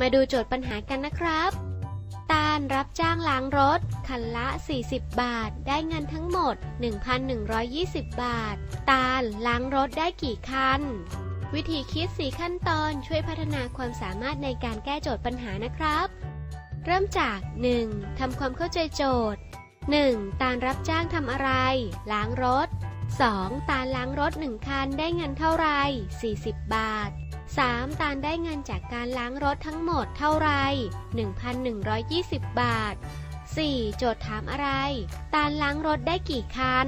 มาดูโจทย์ปัญหากันนะครับ ตาลรับจ้างล้างรถ คันละ 40 บาท ได้เงินทั้งหมด 1,120 บาท ตาลล้างรถได้กี่คัน วิธีคิด 4 ขั้นตอนช่วยพัฒนาความสามารถในการแก้โจทย์ปัญหานะครับ เริ่มจาก 1. ทำความเข้าใจโจทย์ 1. ตาลรับจ้างทำอะไร ล้างรถ 2. ตาลล้างรถ 1 คันได้เงินเท่าไร40 บาท 3. ตาลได้เงินจากการล้างรถทั้งหมดเท่าไหร่1,120 บาท 4. โจทย์ถามอะไร ตาลล้างรถได้กี่คัน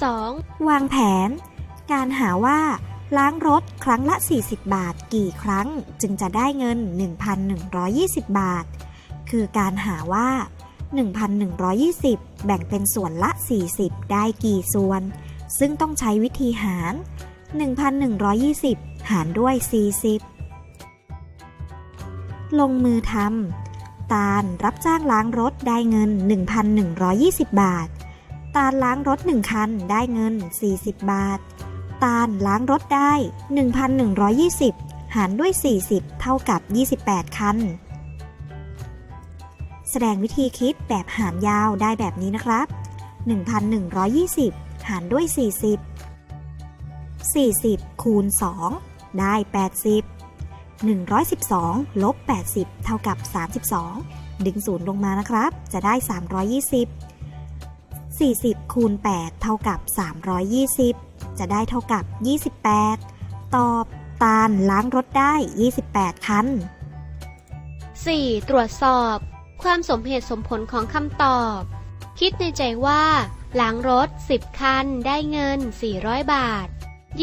2. วางแผน การหาว่าล้างรถครั้งละ 40 บาท กี่ครั้งจึงจะได้เงิน 1,120 บาท คือการหาว่า 1,120 แบ่งเป็นส่วนละ 40 ได้กี่ส่วน ซึ่งต้องใช้วิธีหาร 1,120 หารด้วย 40 ลงมือทำตาลรับจ้างล้างรถได้เงิน 1,120 บาท ตาลล้างรถ 1 คันได้เงิน 40 บาท ตาลล้างรถได้ 1,120 หารด้วย 40 เท่ากับ 28 คัน แสดงวิธีคิดแบบหารยาวได้แบบนี้นะครับ 1,120 หารด้วย 40 40 คูณ 2 ได้ 80 112 ลบ 80 เท่ากับ 32 ดึงศูนย์ลงมานะครับ จะได้ 320 40 คูณ 8 เท่ากับ 320 จะได้เท่ากับ 28 ตอบตาลล้างรถได้ 28 คัน 4. ตรวจสอบ ความสมเหตุสมผลของคำตอบ คิดในใจว่า ล้างรถ 10 คัน ได้เงิน 400 บาท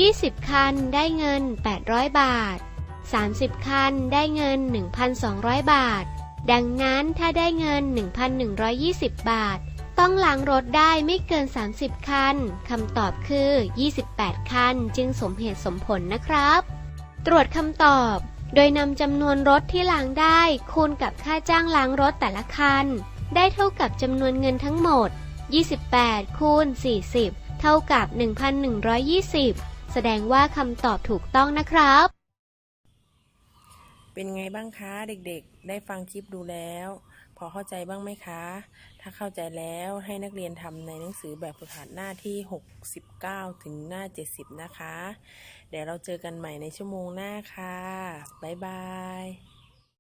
20 คันได้เงิน 800 บาท 30 คันได้เงิน 1,200 บาท ดังนั้นถ้าได้เงิน 1,120 บาท ต้องล้างรถได้ไม่เกิน 30 คัน คำตอบคือ 28 คัน จึงสมเหตุสมผลนะครับ ตรวจคำตอบ โดยนำจำนวนรถที่ล้างได้ คูณกับค่าจ้างล้างรถแต่ละคัน ได้เท่ากับจำนวนเงินทั้งหมด 28 คูณ 40 เท่ากับ 1,120 แสดงว่าคำตอบถูกต้องนะครับ เป็นไงบ้างคะเด็กๆ ได้ฟังคลิปดูแล้ว พอเข้าใจบ้างไหมคะ ถ้าเข้าใจแล้วให้นักเรียนทำในหนังสือแบบฝึกหัดหน้าที่ 69 ถึงหน้า 70 นะคะ เดี๋ยวเราเจอกันใหม่ในชั่วโมงหน้าค่ะ บ๊ายบาย